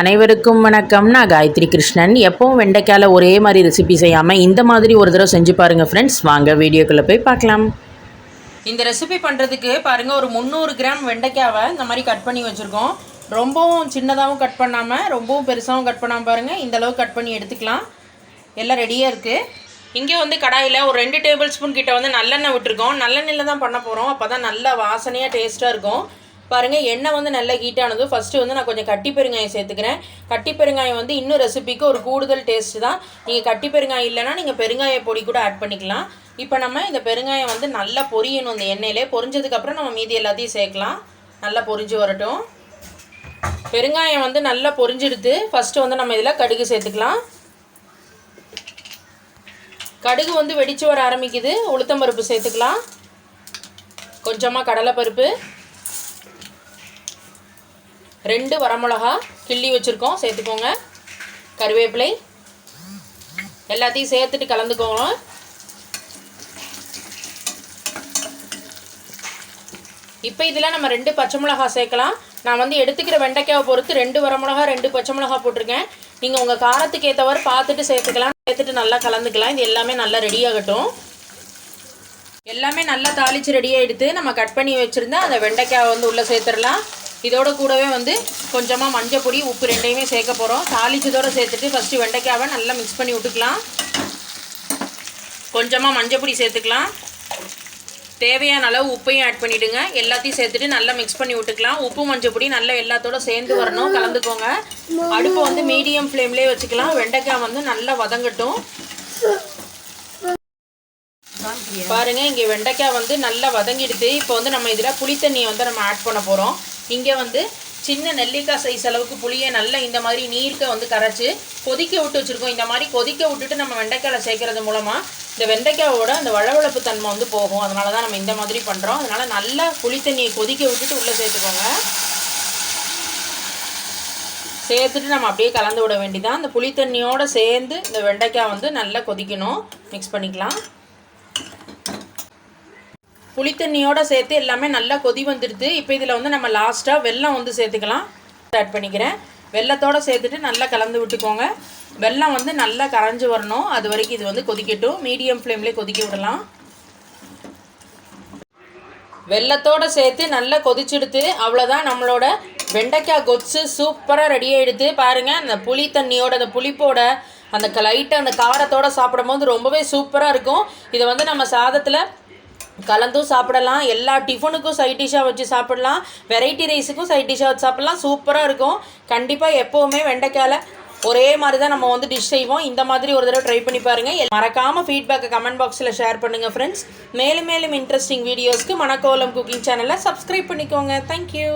அனைவருக்கும் வணக்கம். நான் காயத்ரி கிருஷ்ணன். எப்பவும் வெண்டைக்காயில் ஒரே மாதிரி ரெசிபி செய்யாமல் இந்த மாதிரி ஒரு தடவை செஞ்சு பாருங்கள் ஃப்ரெண்ட்ஸ் வாங்க வீடியோக்குள்ளே போய் பார்க்கலாம். இந்த ரெசிபி பண்ணுறதுக்கு பாருங்கள் ஒரு முந்நூறு கிராம் வெண்டைக்காவை இந்த மாதிரி கட் பண்ணி வச்சுருக்கோம். ரொம்பவும் சின்னதாகவும் கட் பண்ணாமல் ரொம்பவும் பெருசாகவும் கட் பண்ணாமல் பாருங்கள் இந்த அளவு கட் பண்ணி எடுத்துக்கலாம். எல்லாம் ரெடியாக இருக்குது இங்கே வந்து கடாயில் ஒரு ரெண்டு டேபிள் ஸ்பூன் கிட்ட வந்து நல்லெண்ணெய் விட்டுருக்கோம். நல்லெண்ணெயில் தான் பண்ண போகிறோம் அப்போ தான் நல்லா வாசனையாக டேஸ்ட்டாக இருக்கும். பாருங்கள் எண்ணெய் வந்து நல்லா ஹீட் ஆனது ஃபஸ்ட்டு வந்து நான் கொஞ்சம் கட்டி பெருங்காயம் சேர்த்துக்கிறேன். கட்டி பெருங்காயம் வந்து இன்னும் ரெசிபிக்கு ஒரு கூடுதல் டேஸ்ட்டு தான். நீங்கள் கட்டி பெருங்காயம் இல்லைன்னா நீங்கள் பெருங்காய பொடி கூட ஆட் பண்ணிக்கலாம். இப்போ நம்ம இந்த பெருங்காயம் வந்து நல்லா பொரியணும் இந்த எண்ணெயிலே. பொரிஞ்சதுக்கப்புறம் நம்ம மீதி எல்லாத்தையும் சேர்க்கலாம். நல்லா பொரிஞ்சு வரட்டும். பெருங்காயம் வந்து நல்லா பொரிஞ்செடுத்து ஃபஸ்ட்டு வந்து நம்ம இதில் கடுகு சேர்த்துக்கலாம். கடுகு வந்து வெடிச்சு வர ஆரம்பிக்குது. உளுத்தம்பருப்பு சேர்த்துக்கலாம். கொஞ்சமாக கடலைப்பருப்பு ரெண்டு வரமிளகா கிள்ளி வச்சுருக்கோம். சேர்த்துக்கோங்க. கருவேப்பிலை. எல்லாத்தையும் சேர்த்துட்டு கலந்துக்கோங்க. இப்போ இதில் நம்ம ரெண்டு பச்சை மிளகா சேர்க்கலாம். நான் வந்து எடுத்துக்கிற வெண்டைக்காவை பொறுத்து ரெண்டு வரமிளகா ரெண்டு பச்சை மிளகா போட்டிருக்கேன். நீங்கள் உங்கள் காரத்துக்கு ஏற்றவாறு பார்த்துட்டு சேர்த்துக்கலாம். சேர்த்துட்டு நல்லா கலந்துக்கலாம். இது எல்லாமே நல்லா ரெடி ஆகட்டும். எல்லாமே நல்லா தாளித்து ரெடி ஆகிடுத்து நம்ம கட் பண்ணி வச்சுருந்தா அந்த வெண்டைக்காவை வந்து உள்ளே சேர்த்துடலாம். இதோட கூடவே வந்து கொஞ்சமாக மஞ்சள் பொடி உப்பு ரெண்டையுமே சேர்க்க போகிறோம் தாளிச்சதோடு சேர்த்துட்டு ஃபஸ்ட்டு வெண்டைக்காவை நல்லா மிக்ஸ் பண்ணி விட்டுக்கலாம். கொஞ்சமாக மஞ்சள் பொடி சேர்த்துக்கலாம். தேவையான அளவு உப்பையும் ஆட் பண்ணிவிடுங்க எல்லாத்தையும் சேர்த்துட்டு நல்லா மிக்ஸ் பண்ணி விட்டுக்கலாம். உப்பு மஞ்சள் பொடி நல்லா எல்லாத்தோட சேர்ந்து வரணும். கலந்துக்கோங்க. அடுப்பை வந்து மீடியம் ஃப்ளேம்லேயே வச்சுக்கலாம். வெண்டைக்காய் வந்து நல்லா வதங்கட்டும். பாருங்க இங்கே வெண்டைக்காய் வந்து நல்லா வதங்கிடுது இப்போ வந்து நம்ம இதில் புளித்தண்ணியை வந்து நம்ம ஆட் பண்ண போகிறோம் இங்கே வந்து சின்ன நெல்லிக்காய் சைஸ் அளவுக்கு புளியை நல்லா இந்த மாதிரி நீர்க்க வந்து கரைச்சி கொதிக்க விட்டு வச்சுருக்கோம். இந்த மாதிரி கொதிக்க விட்டுட்டு நம்ம வெண்டைக்காயில் சேர்க்கறது மூலமாக இந்த வெண்டைக்காயோட அந்த வளவளப்பு தன்மை வந்து போகும். அதனால தான் நம்ம இந்த மாதிரி பண்ணுறோம் அதனால் நல்லா புளித்தண்ணியை கொதிக்க விட்டுட்டு உள்ளே சேர்த்துக்கோங்க. சேர்த்துட்டு நம்ம அப்படியே கலந்து விட வேண்டிதான் அந்த புளித்தண்ணியோடு சேர்ந்து இந்த வெண்டைக்காய் வந்து நல்லா கொதிக்கணும். மிக்ஸ் பண்ணிக்கலாம். புளி தண்ணியோடு சேர்த்து எல்லாமே நல்லா கொதி வந்துடுது. இப்போ இதில் வந்து நம்ம லாஸ்ட்டாக வெல்லம் வந்து சேர்த்துக்கலாம். ஆட் பண்ணிக்கிறேன். வெள்ளத்தோடு சேர்த்துட்டு நல்லா கலந்து விட்டுக்கோங்க. வெல்லம் வந்து நல்லா கரைஞ்சி வரணும். அது வரைக்கும் இது வந்து கொதிக்கட்டும். மீடியம் ஃப்ளேம்லேயே கொதிக்க விடலாம். வெள்ளத்தோடு சேர்த்து நல்லா கொதிச்செடுத்து அவ்வளோதான் நம்மளோட வெண்டைக்காய் கொச்சு சூப்பராக ரெடி ஆகிடுது பாருங்கள் அந்த புளி தண்ணியோட அந்த புளிப்போட அந்த லைட்டாக அந்த காரத்தோடு சாப்பிடும்போது ரொம்பவே சூப்பராக இருக்கும். இதை வந்து நம்ம சாதத்தில் கலந்தும் சாப்பிடலாம் எல்லா டிஃபனுக்கும் சைட் டிஷ்ஷாக வச்சு சாப்பிடலாம் வெரைட்டி ரைஸுக்கும் சைட் டிஷ்ஷாக வச்சு சாப்பிடலாம். சூப்பராக இருக்கும். கண்டிப்பாக எப்போவுமே வெண்டைக்காயில் ஒரே மாதிரி தான் நம்ம வந்து டிஷ் செய்வோம். இந்த மாதிரி ஒரு தடவை ட்ரை பண்ணி பாருங்கள் மறக்காமல் ஃபீட்பேக்கை கமெண்ட் பாக்ஸில் ஷேர் பண்ணுங்கள் ஃப்ரெண்ட்ஸ் மேலும் மேலும் இன்ட்ரெஸ்டிங் வீடியோஸ்க்கு மணக்கோலம் குக்கிங் சேனலை சப்ஸ்கிரைப் பண்ணிக்கோங்க. Thank you